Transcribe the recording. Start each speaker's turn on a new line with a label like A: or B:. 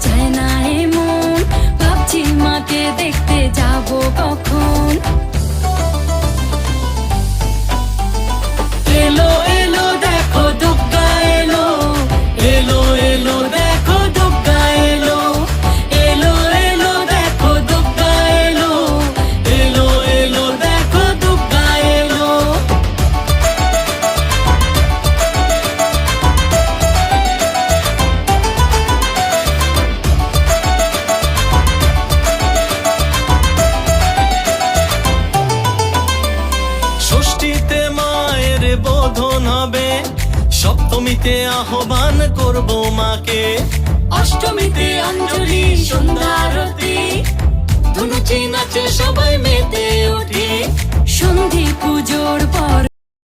A: চায় না এমন। ভাবছি মাকে দেখতে যাব
B: কখন। মায়ের হবে। সপ্তমীতে আহ্বান করব মাকে।
A: অষ্টমীতে অঞ্জলি ধনুচি নাচে সবাই মেতে পর